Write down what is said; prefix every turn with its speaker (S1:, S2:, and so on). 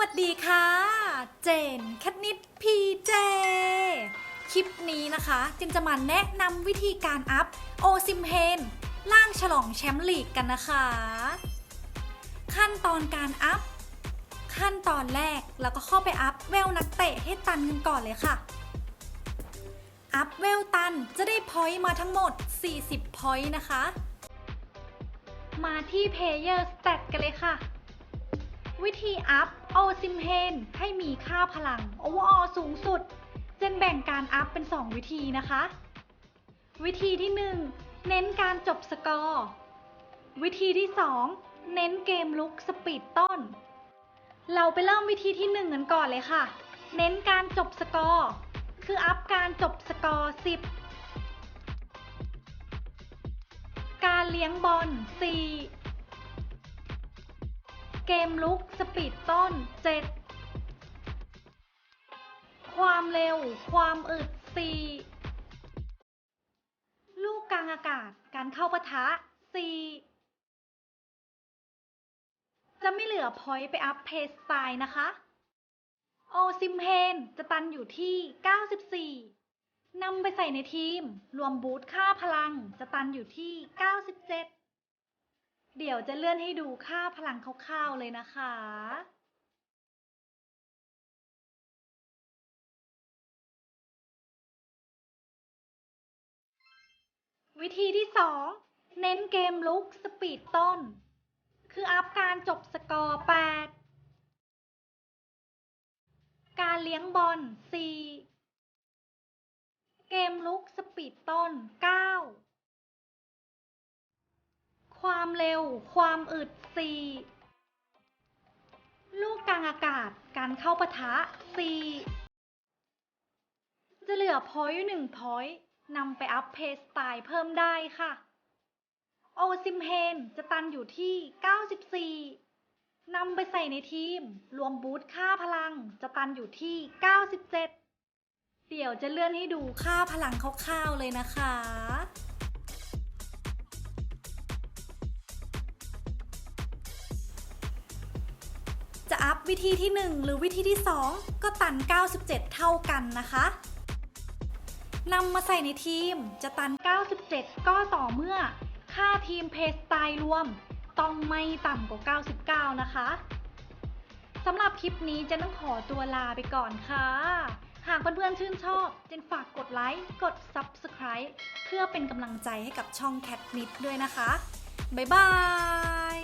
S1: วัสดีค่ะ เจนแคทนิดพีเจ คลิปนี้นะคะเจนจะมาแนะนำวิธีการอัพโอซิมเฮนล่างฉลองแชมป์ลีกกันนะคะ ขั้นตอนการอัพ ขั้นตอนแรกเราก็เข้าไปอัพเวลนักเตะให้ตันกันก่อนเลยค่ะ อัพเวลตันจะได้พอยต์มาทั้งหมด 40 พอยต์นะคะ มาที่เพ Player Stat กันเลยค่ะ วิธีอัพโอซิมเฮนให้มีค่าพลัง overall สูงสุด เจนแบ่งการอัพเป็น 2 วิธีนะคะ วิธีที่ 1 เน้นการจบสกอร์ วิธีที่ 2 เน้นเกมลุกสปีดต้น เราไปเริ่มวิธีที่ 1 กันก่อนเลยค่ะ เน้นการจบสกอร์ คืออัพการจบสกอร์ 10 การเลี้ยงบอล4 เกมลุกสปีดต้น 7 ความเร็ว ความอึด 4 ลูกกลางอากาศ การเข้าปะทะ 4 จะไม่เหลือพอยต์ไปอัพเพสตล์นะคะ โอซิมเฮนจะตันอยู่ที่ 94นำไปใส่ในทีม รวมบูทค่าพลังจะตันอยู่ที่ 97 เดี๋ยวจะเลื่อนให้ดูค่าพลังคร่าวๆเลยนะคะวิธีที่ 2 เน้นเกมลุกสปีดต้น คืออัพการจบสกอร์ 8 การเลี้ยงบอล 4 เกมลุกสปีดต้น 9 ความเร็ว ความอึด4ลูกกลางอากาศ การเข้าปะทะ4จะเหลือพอยต์หนึ่งพอยต์นำไปอัพเพสไตล์เพิ่มได้ค่ะ โอซิมเฮนจะตันอยู่ที่ 94 นำไปใส่ในทีม รวมบูทค่าพลังจะตันอยู่ที่ 97 เดี๋ยวจะเลื่อนให้ดูค่าพลังคร่าวๆเลยนะคะ อัพวิธีที่ 1 หรือวิธีที่ 2 ก็ตัน 97 เท่ากันนะคะนำมาใส่ในทีมจะตัน 97 ก็ต่อเมื่อ ค่าทีมเพสไตล์รวม ต้องไม่ต่ำกว่า 99 นะคะสำหรับคลิปนี้เจนต้องขอตัวลาไปก่อนค่ะ หากเพื่อนๆชื่นชอบ เจนฝากกดไลค์ กด Subscribe เพื่อเป็นกำลังใจให้กับช่องแคทนิดด้วยนะคะ บ๊ายบาย